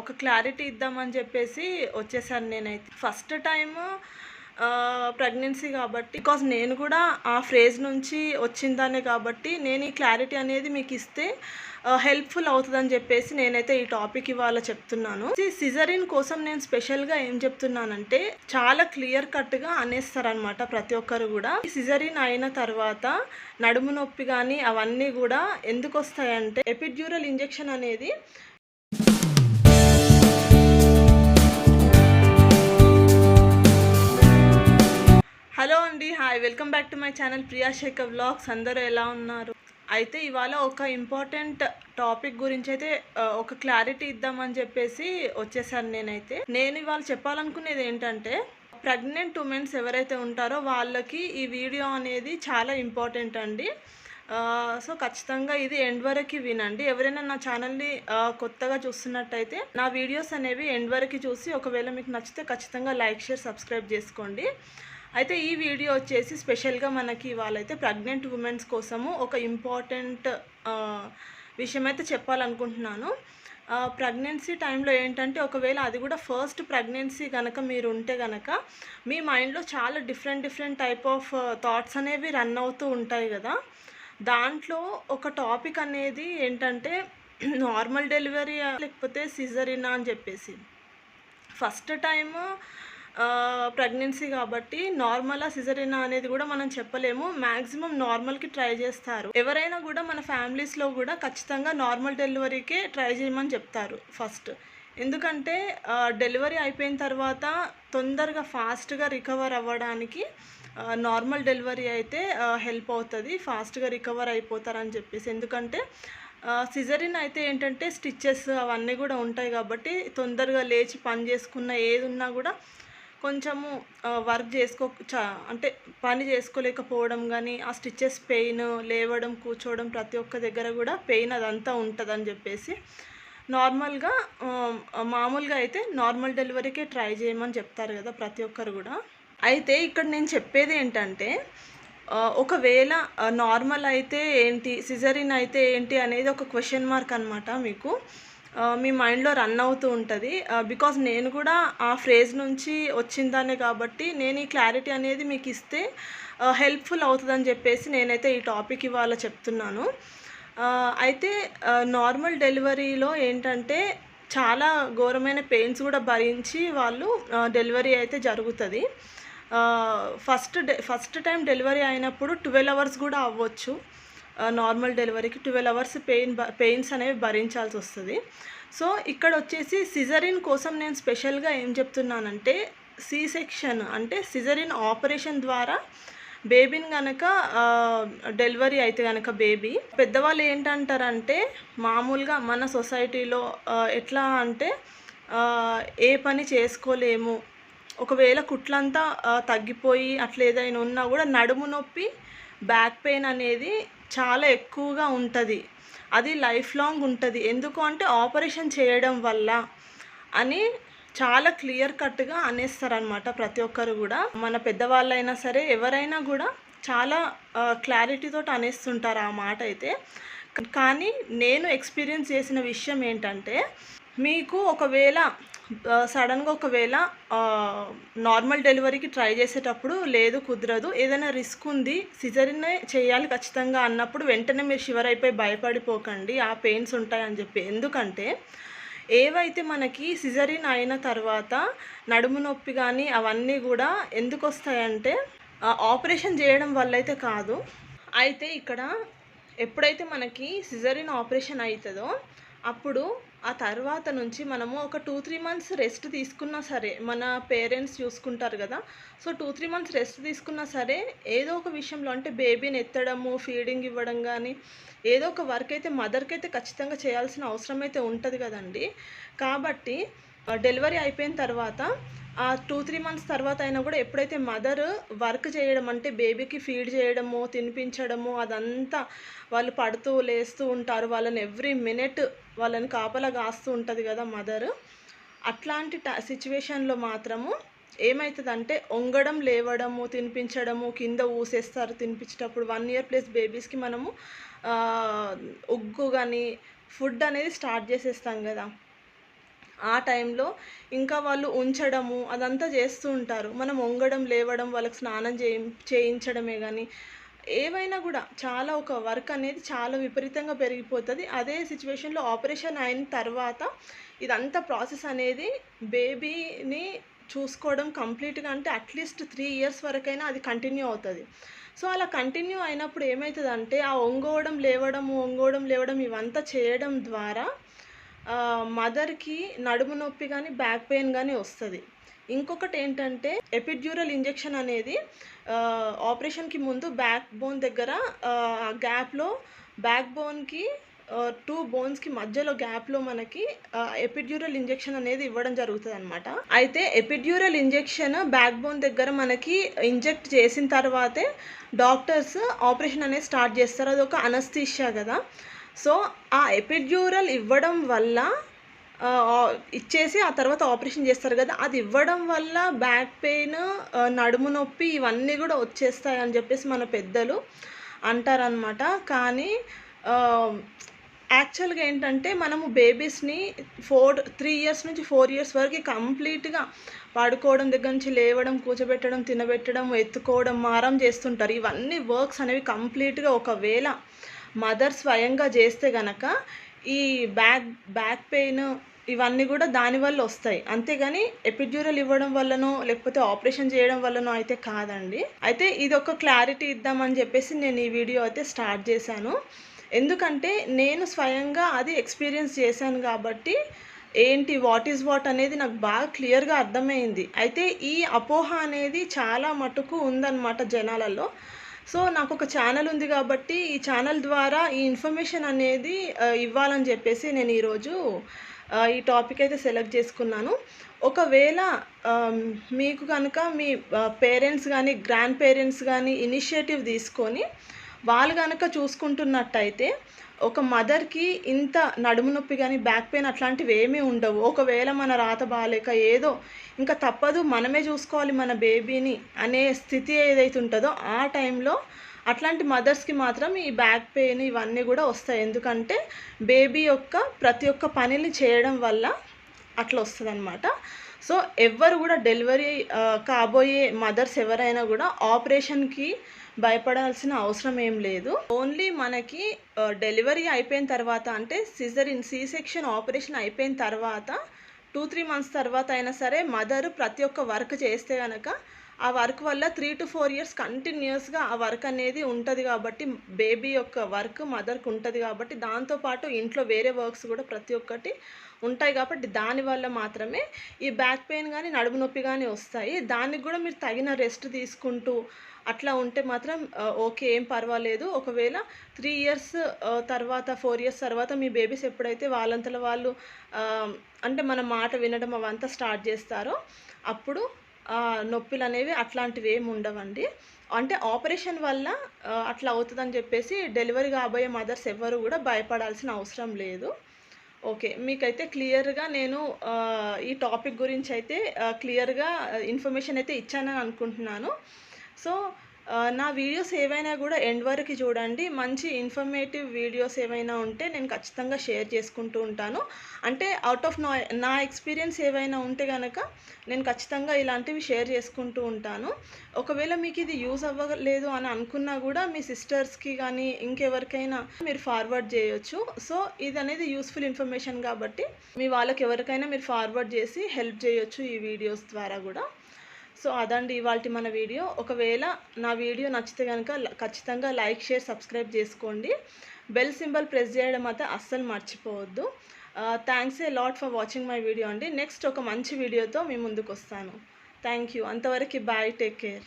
ఒక క్లారిటీ ఇద్దామని చెప్పేసి వచ్చేసాను నేనైతే. ఫస్ట్ టైం ప్రెగ్నెన్సీ కాబట్టి బికాజ్ నేను కూడా ఆ ఫ్రేజ్ నుంచి వచ్చిందానే కాబట్టి నేను ఈ క్లారిటీ అనేది మీకు ఇస్తే హెల్ప్ఫుల్ అవుతుందని చెప్పేసి నేనైతే ఈ టాపిక్ ఇవాళ చెప్తున్నాను. సిజరిన్ కోసం నేను స్పెషల్గా ఏం చెప్తున్నానంటే చాలా క్లియర్ కట్గా అనేస్తారనమాట ప్రతి ఒక్కరు కూడా. సిజరిన్ అయిన తర్వాత నడుము నొప్పి కానీ అవన్నీ కూడా ఎందుకు వస్తాయంటే ఎపిడ్యూరల్ ఇంజెక్షన్ అనేది hi welcome back to my channel Priya Shekhar vlogs అందరూ ఎలా ఉన్నారు? అయితే ఇవాళ ఒక ఇంపార్టెంట్ టాపిక్ గురించి అయితే ఒక క్లారిటీ ఇద్దామని చెప్పేసి వచ్చేసాను నేనైతే. నేను ఇవాళ చెప్పాలనుకునేది ఏంటంటే ప్రెగ్నెంట్ ఉమెన్స్ ఎవరైతే ఉంటారో వాళ్ళకి ఈ వీడియో అనేది చాలా ఇంపార్టెంట్ అండి. సో ఖచ్చితంగా ఇది ఎండ్ వరకు వినండి. ఎవరైనా నా ఛానల్ని కొత్తగా చూస్తున్నట్టయితే నా వీడియోస్ అనేవి ఎండ్ వరకు చూసి ఒకవేళ మీకు నచ్చితే ఖచ్చితంగా లైక్ షేర్ సబ్స్క్రైబ్ చేసుకోండి. అయితే ఈ వీడియో వచ్చేసి స్పెషల్గా మనకి ఇవాళైతే ప్రెగ్నెంట్ ఉమెన్స్ కోసము ఒక ఇంపార్టెంట్ విషయం అయితే చెప్పాలనుకుంటున్నాను. ప్రెగ్నెన్సీ టైంలో ఏంటంటే ఒకవేళ అది కూడా ఫస్ట్ ప్రెగ్నెన్సీ కనుక మీరు ఉంటే కనుక మీ మైండ్లో చాలా different different type of thoughts అనేవి రన్ అవుతూ ఉంటాయి కదా. దాంట్లో ఒక టాపిక్ అనేది ఏంటంటే నార్మల్ డెలివరీ లేకపోతే సిజరినా అని చెప్పేసి. ఫస్ట్ టైము ప్రెగ్నెన్సీ కాబట్టి నార్మలా సిజరినా అనేది కూడా మనం చెప్పలేము. మ్యాక్సిమం నార్మల్కి ట్రై చేస్తారు. ఎవరైనా కూడా మన ఫ్యామిలీస్లో కూడా ఖచ్చితంగా నార్మల్ డెలివరీకే ట్రై చేయమని చెప్తారు ఫస్ట్ ఎందుకంటే డెలివరీ అయిపోయిన తర్వాత తొందరగా ఫాస్ట్గా రికవర్ అవ్వడానికి నార్మల్ డెలివరీ అయితే హెల్ప్ అవుతుంది. ఫాస్ట్గా రికవర్ అయిపోతారని చెప్పేసి. ఎందుకంటే సిజరిన్ అయితే ఏంటంటే స్టిచ్చెస్ అవన్నీ కూడా ఉంటాయి కాబట్టి తొందరగా లేచి పని చేసుకున్న ఏది ఉన్నా కూడా కొంచెము వర్క్ చేసుకో అంటే పని చేసుకోలేకపోవడం కానీ ఆ స్టిచ్చెస్ పెయిన్ లేవడం కూర్చోవడం ప్రతి ఒక్క దగ్గర కూడా పెయిన్ అదంతా ఉంటుందని చెప్పేసి నార్మల్గా మామూలుగా అయితే నార్మల్ డెలివరీకే ట్రై చేయమని చెప్తారు కదా ప్రతి ఒక్కరు కూడా. అయితే ఇక్కడ నేను చెప్పేది ఏంటంటే ఒకవేళ నార్మల్ అయితే ఏంటి సిజరిన్ అయితే ఏంటి అనేది ఒక క్వశ్చన్ మార్క్ అనమాట మీకు. మీ మైండ్లో రన్ అవుతూ ఉంటుంది. బికాజ్ నేను కూడా ఆ ఫ్రేజ్ నుంచి వచ్చిందానే కాబట్టి నేను ఈ క్లారిటీ అనేది మీకు ఇస్తే హెల్ప్ఫుల్ అవుతుందని చెప్పేసి నేనైతే ఈ టాపిక్ ఇవాళ చెప్తున్నాను. అయితే నార్మల్ డెలివరీలో ఏంటంటే చాలా ఘోరమైన పెయిన్స్ కూడా భరించి వాళ్ళు డెలివరీ అయితే జరుగుతుంది. ఫస్ట్ ఫస్ట్ టైం డెలివరీ అయినప్పుడు ట్వెల్వ్ అవర్స్ కూడా అవ్వచ్చు. నార్మల్ డెలివరీకి ట్వెల్వ్ అవర్స్ పెయిన్ పెయిన్స్ అనేవి భరించాల్సి వస్తుంది. సో ఇక్కడ వచ్చేసి సిజరిన్ కోసం నేను స్పెషల్గా ఏం చెప్తున్నానంటే సి సెక్షన్ అంటే సిజరిన్ ఆపరేషన్ ద్వారా బేబీని కనుక డెలివరీ అయితే కనుక బేబీ పెద్దవాళ్ళు ఏంటంటారంటే మామూలుగా మన సొసైటీలో ఎట్లా అంటే ఏ పని చేసుకోలేము. ఒకవేళ కుట్లంతా తగ్గిపోయి అట్లా ఏదైనా ఉన్నా కూడా నడుము నొప్పి బ్యాక్ పెయిన్ అనేది చాలా ఎక్కువగా ఉంటుంది. అది లైఫ్ లాంగ్ ఉంటుంది. ఎందుకు అంటే ఆపరేషన్ చేయడం వల్ల అని చాలా క్లియర్ కట్గా అనేస్తారనమాట ప్రతి ఒక్కరు కూడా. మన పెద్దవాళ్ళైనా సరే ఎవరైనా కూడా చాలా క్లారిటీతో అనేస్తుంటారు ఆ మాట అయితే. కానీ నేను ఎక్స్పీరియన్స్ చేసిన విషయం ఏంటంటే మీకు ఒకవేళ సడన్గా ఒకవేళ నార్మల్ డెలివరీకి ట్రై చేసేటప్పుడు లేదు కుదరదు. ఏదైనా రిస్క్ ఉంది సిజరీనే చేయాలి ఖచ్చితంగా అన్నప్పుడు వెంటనే మీరు షివర్ అయిపోయి భయపడిపోకండి ఆ పెయిన్స్ ఉంటాయని చెప్పి. ఎందుకంటే ఏవైతే మనకి సిజరిన్ అయిన తర్వాత నడుము నొప్పి కానీ అవన్నీ కూడా ఎందుకు వస్తాయంటే ఆపరేషన్ చేయడం వల్ల అయితే కాదు. అయితే ఇక్కడ ఎప్పుడైతే మనకి సిజరిన్ ఆపరేషన్ అవుతుందో అప్పుడు ఆ తర్వాత నుంచి మనము ఒక టూ త్రీ మంత్స్ రెస్ట్ తీసుకున్నా సరే మన పేరెంట్స్ చూసుకుంటారు కదా so two three months rest తీసుకున్నా సరే ఏదో ఒక విషయంలో అంటే బేబీని ఎత్తడము ఫీడింగ్ ఇవ్వడం కానీ ఏదో ఒక వర్క్ అయితే మదర్కి అయితే ఖచ్చితంగా చేయాల్సిన అవసరం అయితే ఉంటుంది కదండి. కాబట్టి డెలివరీ అయిపోయిన తర్వాత ఆ టూ త్రీ మంత్స్ తర్వాత అయినా కూడా ఎప్పుడైతే మదర్ వర్క్ చేయడం అంటే బేబీకి ఫీడ్ చేయడము తినిపించడము అదంతా వాళ్ళు పడుతూ లేస్తూ ఉంటారు. వాళ్ళని ఎవ్రీ మినిట్ వాళ్ళని కాపలా కాస్తూ ఉంటుంది కదా మదర్ అట్లాంటి ట సిచ్యువేషన్లో మాత్రము ఏమవుతుందంటే వంగడం లేవడము తినిపించడము కింద ఊసేస్తారు. తినిపించేటప్పుడు వన్ ఇయర్ ప్లస్ బేబీస్కి మనము ఉగ్గు కానీ ఫుడ్ అనేది స్టార్ట్ చేసేస్తాం కదా. ఆ టైంలో ఇంకా వాళ్ళు ఉంచడము అదంతా చేస్తూ ఉంటారు. మనం వంగడం లేవడం వాళ్ళకి స్నానం చేయి చేయించడమే కానీ ఏవైనా కూడా చాలా ఒక వర్క్ అనేది చాలా విపరీతంగా పెరిగిపోతుంది. అదే సిచ్యువేషన్లో ఆపరేషన్ అయిన తర్వాత ఇదంతా ప్రాసెస్ అనేది బేబీని చూసుకోవడం కంప్లీట్గా అంటే అట్లీస్ట్ త్రీ ఇయర్స్ వరకైనా అది కంటిన్యూ అవుతుంది. సో అలా కంటిన్యూ అయినప్పుడు ఏమవుతుందంటే ఆ ఒంగోవడం లేవడము ఒంగోవడం లేవడం ఇవంతా చేయడం ద్వారా మదర్కి నడుము నొప్పి కానీ బ్యాక్ పెయిన్ కానీ వస్తుంది. ఇంకొకటి ఏంటంటే ఎపిడ్యూరల్ ఇంజెక్షన్ అనేది ఆపరేషన్కి ముందు బ్యాక్ బోన్ దగ్గర గ్యాప్లో బ్యాక్ బోన్కి టూ బోన్స్కి మధ్యలో గ్యాప్లో మనకి ఎపిడ్యూరల్ ఇంజెక్షన్ అనేది ఇవ్వడం జరుగుతుంది అనమాట అయితే ఎపిడ్యూరల్ ఇంజెక్షన్ బ్యాక్ బోన్ దగ్గర మనకి ఇంజెక్ట్ చేసిన తర్వాతే డాక్టర్స్ ఆపరేషన్ అనేది స్టార్ట్ చేస్తారు. అది ఒక అనస్థీషియా కదా. సో ఆ ఎపిడ్యూరల్ ఇవ్వడం వల్ల ఇచ్చేసి ఆ తర్వాత ఆపరేషన్ చేస్తారు కదా అది ఇవ్వడం వల్ల బ్యాక్ పెయిన్ నడుము నొప్పి ఇవన్నీ కూడా వచ్చేస్తాయి అని చెప్పేసి మన పెద్దలు అంటారనమాట కానీ యాక్చువల్గా ఏంటంటే మనము బేబీస్ని ఫోర్ త్రీ ఇయర్స్ నుంచి ఫోర్ ఇయర్స్ వరకు కంప్లీట్గా పడుకోవడం దగ్గర నుంచి లేవడం కూర్చోబెట్టడం తినబెట్టడం ఎత్తుకోవడం మారం చేస్తుంటారు. ఇవన్నీ వర్క్స్ అనేవి కంప్లీట్గా ఒకవేళ మదర్ స్వయంగా చేస్తే గనక ఈ బ్యాక్ బ్యాక్ పెయిన్ ఇవన్నీ కూడా దానివల్ల వస్తాయి. అంతేగాని ఎపిడ్యూరల్ ఇవ్వడం వల్లనో లేకపోతే ఆపరేషన్ చేయడం వల్లనో అయితే కాదండి. అయితే ఇది ఒక క్లారిటీ ఇద్దామని చెప్పేసి నేను ఈ వీడియో అయితే స్టార్ట్ చేశాను. ఎందుకంటే నేను స్వయంగా అది ఎక్స్పీరియన్స్ చేశాను కాబట్టి ఏంటి వాట్ ఈజ్ వాట్ అనేది నాకు బాగా క్లియర్గా అర్థమైంది. అయితే ఈ అపోహ అనేది చాలా మటుకు ఉందన్నమాట జనాలలో. సో నాకు ఒక ఛానల్ ఉంది కాబట్టి ఈ ఛానల్ ద్వారా ఈ ఇన్ఫర్మేషన్ అనేది ఇవ్వాలని చెప్పేసి నేను ఈరోజు ఈ టాపిక్ అయితే సెలెక్ట్ చేసుకున్నాను. ఒకవేళ మీకు కనుక మీ పేరెంట్స్ కానీ గ్రాండ్ పేరెంట్స్ కానీ ఇనిషియేటివ్ తీసుకొని వాళ్ళు కనుక చూసుకుంటున్నట్టయితే ఒక మదర్కి ఇంత నడుము నొప్పి కానీ బ్యాక్ పెయిన్ అట్లాంటివి ఏమీ ఉండవు. ఒకవేళ మన రాత బాగాలేక ఏదో ఇంకా తప్పదు మనమే చూసుకోవాలి మన బేబీని అనే స్థితి ఏదైతే ఉంటుందో ఆ టైంలో అట్లాంటి మదర్స్కి మాత్రం ఈ బ్యాక్ పెయిన్ ఇవన్నీ కూడా వస్తాయి. ఎందుకంటే బేబీ యొక్క ప్రతి ఒక్క పనిని చేయడం వల్ల అట్లా వస్తుంది అనమాట సో ఎవరు కూడా డెలివరీ కాబోయే మదర్స్ ఎవరైనా కూడా ఆపరేషన్కి భయపడాల్సిన అవసరం ఏం లేదు. ఓన్లీ మనకి డెలివరీ అయిపోయిన తర్వాత అంటే సిజరిన్ సీ సెక్షన్ ఆపరేషన్ అయిపోయిన తర్వాత టూ త్రీ మంత్స్ తర్వాత అయినా సరే మదర్ ప్రతి ఒక్క వర్క్ చేస్తే కనుక ఆ వర్క్ వల్ల త్రీ టు ఫోర్ ఇయర్స్ కంటిన్యూస్గా ఆ వర్క్ అనేది ఉంటుంది కాబట్టి బేబీ యొక్క వర్క్ మదర్కి ఉంటుంది కాబట్టి దాంతోపాటు ఇంట్లో వేరే వర్క్స్ కూడా ప్రతి ఒక్కటి ఉంటాయి కాబట్టి దానివల్ల మాత్రమే ఈ బ్యాక్ పెయిన్ కానీ నడుము నొప్పి కానీ వస్తాయి. దానికి కూడా మీరు తగిన రెస్ట్ తీసుకుంటూ అట్లా ఉంటే మాత్రం ఓకే ఏం పర్వాలేదు. ఒకవేళ త్రీ ఇయర్స్ తర్వాత ఫోర్ ఇయర్స్ తర్వాత మీ బేబీస్ ఎప్పుడైతే వాళ్ళంతలో వాళ్ళు అంటే మన మాట వినడం అవంతా స్టార్ట్ చేస్తారో అప్పుడు నొప్పులు అనేవి అట్లాంటివి ఏమి ఉండవండి అంటే ఆపరేషన్ వల్ల అట్లా అవుతుందని చెప్పేసి డెలివరీ కాబోయే మదర్స్ ఎవరు కూడా భయపడాల్సిన అవసరం లేదు. ఓకే మీకైతే క్లియర్గా నేను ఈ టాపిక్ గురించి అయితే క్లియర్గా ఇన్ఫర్మేషన్ అయితే ఇచ్చానని అనుకుంటున్నాను. సో నా వీడియోస్ ఏవైనా కూడా ఎండ్ వరకు చూడండి. మంచి ఇన్ఫర్మేటివ్ వీడియోస్ ఏవైనా ఉంటే నేను ఖచ్చితంగా షేర్ చేసుకుంటూ ఉంటాను. అంటే అవుట్ ఆఫ్ నా నా ఎక్స్పీరియన్స్ ఏవైనా ఉంటే కనుక నేను ఖచ్చితంగా ఇలాంటివి షేర్ చేసుకుంటూ ఉంటాను. ఒకవేళ మీకు ఇది యూజ్ అవ్వలేదు అని అనుకున్నా కూడా మీ సిస్టర్స్కి కానీ ఇంకెవరికైనా మీరు ఫార్వర్డ్ చేయొచ్చు. సో ఇది అనేది యూస్ఫుల్ ఇన్ఫర్మేషన్ కాబట్టి మీ వాళ్ళకి ఎవరికైనా మీరు ఫార్వర్డ్ చేసి హెల్ప్ చేయొచ్చు ఈ వీడియోస్ ద్వారా కూడా. సో అదండి ఇవాళ మన వీడియో. ఒకవేళ నా వీడియో నచ్చితే కనుక ఖచ్చితంగా లైక్ షేర్ సబ్స్క్రైబ్ చేసుకోండి. బెల్ సింబల్ ప్రెస్ చేయడం అయితే అస్సలు మర్చిపోవద్దు. Thanks a lot for watching my video అండి. నెక్స్ట్ ఒక మంచి వీడియోతో మీ ముందుకు వస్తాను థ్యాంక్ యూ అంతవరకు బాయ్ టేక్ కేర్